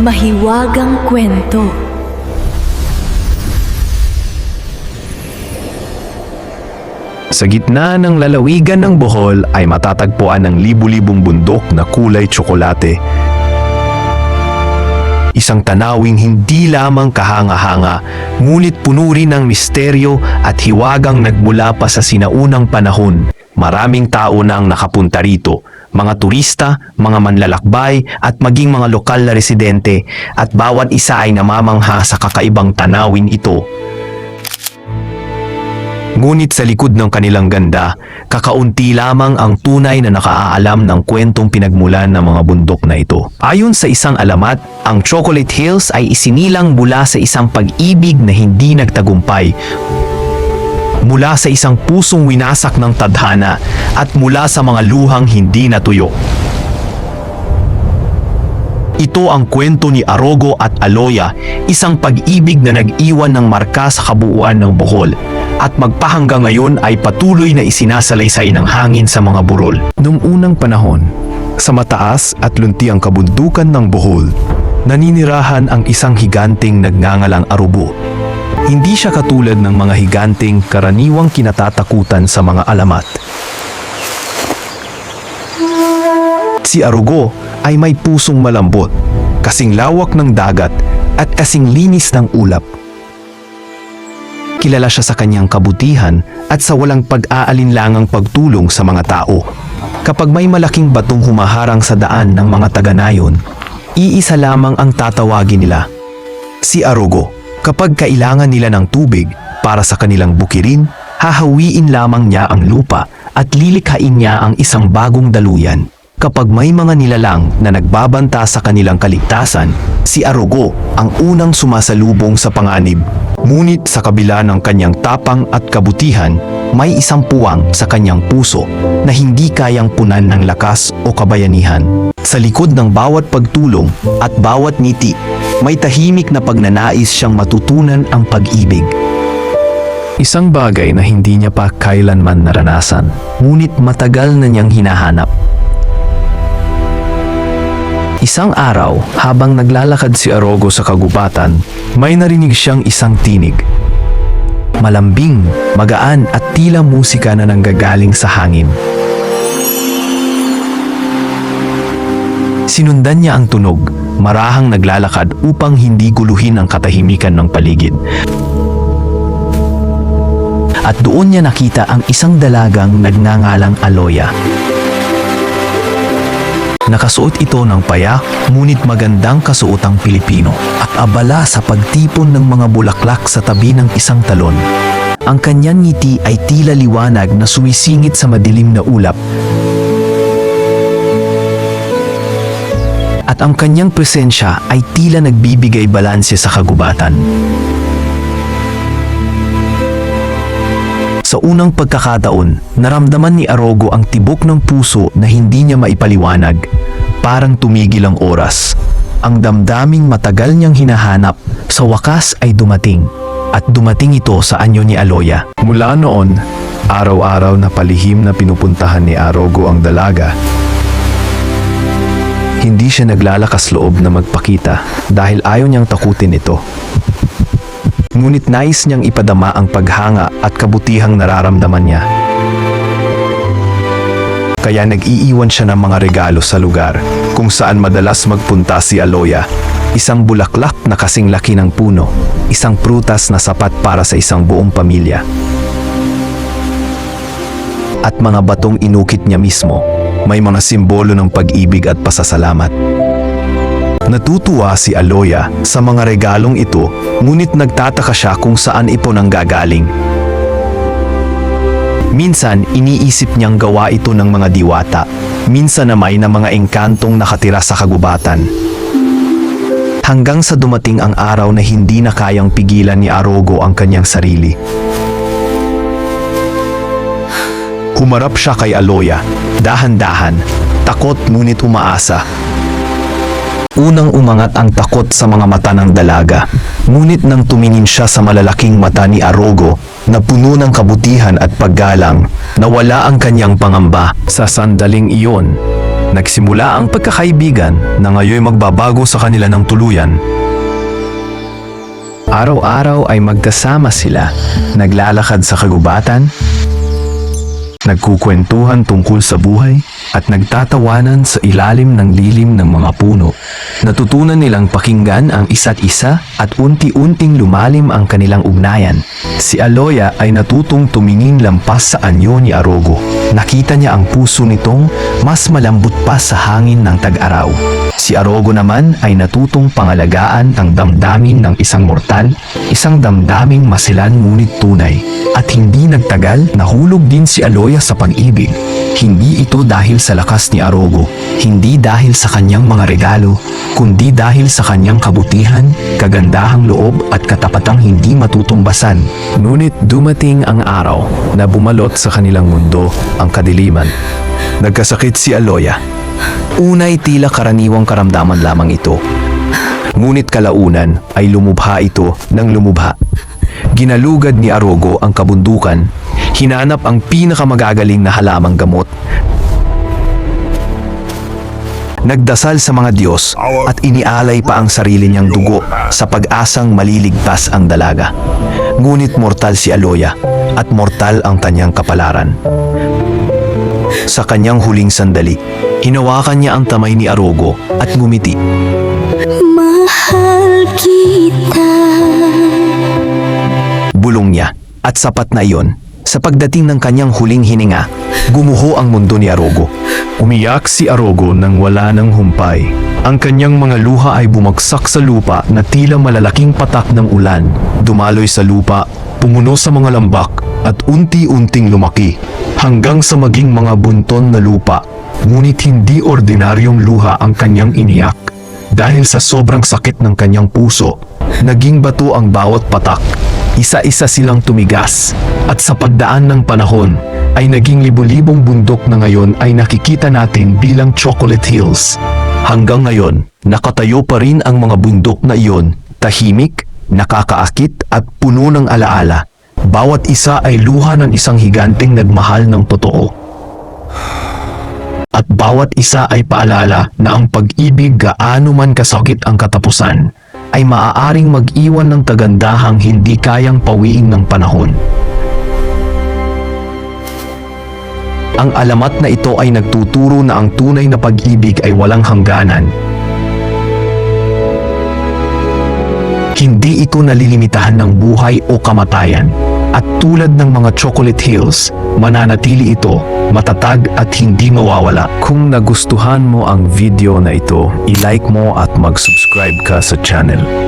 Mahiwagang kwento. Sa gitna ng lalawigan ng Bohol ay matatagpuan ang libu-libong bundok na kulay tsokolate. Isang tanawing hindi lamang kahanga-hanga, ngunit puno rin ng misteryo at hiwagang nagmula pa sa sinaunang panahon. Maraming tao na ang nakapunta rito, mga turista, mga manlalakbay at maging mga lokal na residente at bawat isa ay namamangha sa kakaibang tanawin ito. Ngunit sa likod ng kanilang ganda, kakaunti lamang ang tunay na nakaaalam ng kwentong pinagmulan ng mga bundok na ito. Ayon sa isang alamat, ang Chocolate Hills ay isinilang mula sa isang pag-ibig na hindi nagtagumpay mula sa isang pusong winasak ng tadhana at mula sa mga luhang hindi natuyo. Ito ang kwento ni Arogo at Aloya, isang pag-ibig na nag-iwan ng marka sa kabuuan ng Bohol at magpahanggang ngayon ay patuloy na isinasalaysay ng hangin sa mga burol. Noong unang panahon, sa mataas at luntiang kabundukan ng Bohol, naninirahan ang isang higanting nagngangalang Arubo. Hindi siya katulad ng mga higanting karaniwang kinatatakutan sa mga alamat. Si Arugo ay may pusong malambot, kasing lawak ng dagat at kasing linis ng ulap. Kilala siya sa kanyang kabutihan at sa walang pag-aalinlangang pagtulong sa mga tao. Kapag may malaking batong humaharang sa daan ng mga taga-nayon, iisa lamang ang tatawagin nila. Si Arugo. Kapag kailangan nila ng tubig para sa kanilang bukirin, hahawiin lamang niya ang lupa at lilikhain niya ang isang bagong daluyan. Kapag may mga nilalang na nagbabanta sa kanilang kaligtasan, si Arugo ang unang sumasalubong sa panganib. Ngunit sa kabila ng kanyang tapang at kabutihan, may isang puwang sa kanyang puso na hindi kayang punan ng lakas o kabayanihan. Sa likod ng bawat pagtulong at bawat ngiti, may tahimik na pagnanais siyang matutunan ang pag-ibig. Isang bagay na hindi niya pa kailanman naranasan, ngunit matagal na niyang hinahanap. Isang araw, habang naglalakad si Arogo sa kagubatan, may narinig siyang isang tinig. Malambing, magaan at tila musika na nanggagaling sa hangin. Sinundan niya ang tunog, marahang naglalakad upang hindi guluhin ang katahimikan ng paligid. At doon niya nakita ang isang dalagang nagngangalang Aloya. Nakasuot ito ng payak, ngunit magandang kasuotang Pilipino at abala sa pagtipon ng mga bulaklak sa tabi ng isang talon. Ang kanyang ngiti ay tila liwanag na sumisingit sa madilim na ulap ang kanyang presensya ay tila nagbibigay balanse sa kagubatan. Sa unang pagkakataon, naramdaman ni Arogo ang tibok ng puso na hindi niya maipaliwanag. Parang tumigil ang oras. Ang damdaming matagal niyang hinahanap sa wakas ay dumating. At dumating ito sa anyo ni Aloya. Mula noon, araw-araw na palihim na pinupuntahan ni Arogo ang dalaga hindi siya naglalakas loob na magpakita dahil ayaw niyang takutin ito. Ngunit nais niyang ipadama ang paghanga at kabutihang nararamdaman niya. Kaya nag-iiwan siya ng mga regalo sa lugar kung saan madalas magpunta si Aloya. Isang bulaklak na kasing laki ng puno, isang prutas na sapat para sa isang buong pamilya. At mga batong inukit niya mismo may mga simbolo ng pag-ibig at pasasalamat. Natutuwa si Aloya sa mga regalong ito ngunit nagtataka siya kung saan ito nang gagaling. Minsan iniisip niyang gawa ito ng mga diwata, minsan na may na mga engkantong nakatira sa kagubatan. Hanggang sa dumating ang araw na hindi na kayang pigilan ni Arogo ang kanyang sarili. Humarap siya kay Aloya, dahan-dahan, takot ngunit umaasa. Unang umangat ang takot sa mga mata ng dalaga, ngunit nang tumingin siya sa malalaking mata ni Arogo na puno ng kabutihan at paggalang, nawala ang kanyang pangamba. Sa sandaling iyon, Nagsimula ang pagkakaibigan na ngayon magbabago sa kanila ng tuluyan. Araw-araw ay magkasama sila, naglalakad sa kagubatan, nagkukwentuhan tungkol sa buhay at nagtatawanan sa ilalim ng lilim ng mga puno. Natutunan nilang pakinggan ang isa't isa at unti-unting lumalim ang kanilang ugnayan. Si Aloya ay natutong tumingin lampas sa anyo ni Arogo. Nakita niya ang puso nitong mas malambot pa sa hangin ng tag-araw. Si Arogo naman ay natutong pangalagaan ang damdamin ng isang mortal, isang damdaming masilan ngunit tunay. At hindi nagtagal, nahulog din si Aloya sa pag-ibig. Hindi ito dahil sa lakas ni Arogo, hindi dahil sa kanyang mga regalo, kundi dahil sa kanyang kabutihan, kagandahang loob at katapatang hindi matutumbasan. Ngunit dumating ang araw na bumalot sa kanilang mundo ang kadiliman. Nagkasakit si Aloya. Unay tila karaniwang karamdaman lamang ito. Ngunit kalaunan ay lumubha ito ng lumubha. Ginalugad ni Arogo ang kabundukan, hinanap ang pinakamagagaling na halamang gamot. Nagdasal sa mga Diyos at inialay pa ang sarili niyang dugo sa pag-asang maliligtas ang dalaga. Ngunit mortal si Aloya at mortal ang kanyang kapalaran. Sa kanyang huling sandali, hinawakan niya ang tamay ni Arogo at ngumiti. Mahal kita bulong niya at sapat na iyon. Sa pagdating ng kanyang huling hininga, gumuho ang mundo ni Arogo. Umiyak si Arogo nang wala ng humpay. Ang kanyang mga luha ay bumagsak sa lupa na tila malalaking patak ng ulan. Dumaloy sa lupa, pumuno sa mga lambak at unti-unting lumaki hanggang sa maging mga bunton na lupa. Ngunit hindi ordinaryong luha ang kanyang iniyak. Dahil sa sobrang sakit ng kanyang puso, naging bato ang bawat patak isa-isa silang tumigas at sa pagdaan ng panahon ay naging libo-libong bundok na ngayon ay nakikita natin bilang Chocolate Hills. Hanggang ngayon, nakatayo pa rin ang mga bundok na iyon, tahimik, nakakaakit at puno ng alaala. Bawat isa ay luha ng isang higanteng nagmahal ng totoo. At bawat isa ay paalala na ang pag-ibig gaano man kasakit ang katapusan, ay maaaring mag-iwan ng kagandahang hindi kayang pawiin ng panahon. Ang alamat na ito ay nagtuturo na ang tunay na pag-ibig ay walang hangganan. Hindi ito nalilimitahan ng buhay o kamatayan. At tulad ng mga chocolate hills, mananatili ito, matatag at hindi mawawala. Kung nagustuhan mo ang video na ito, i-like mo at mag-subscribe ka sa channel.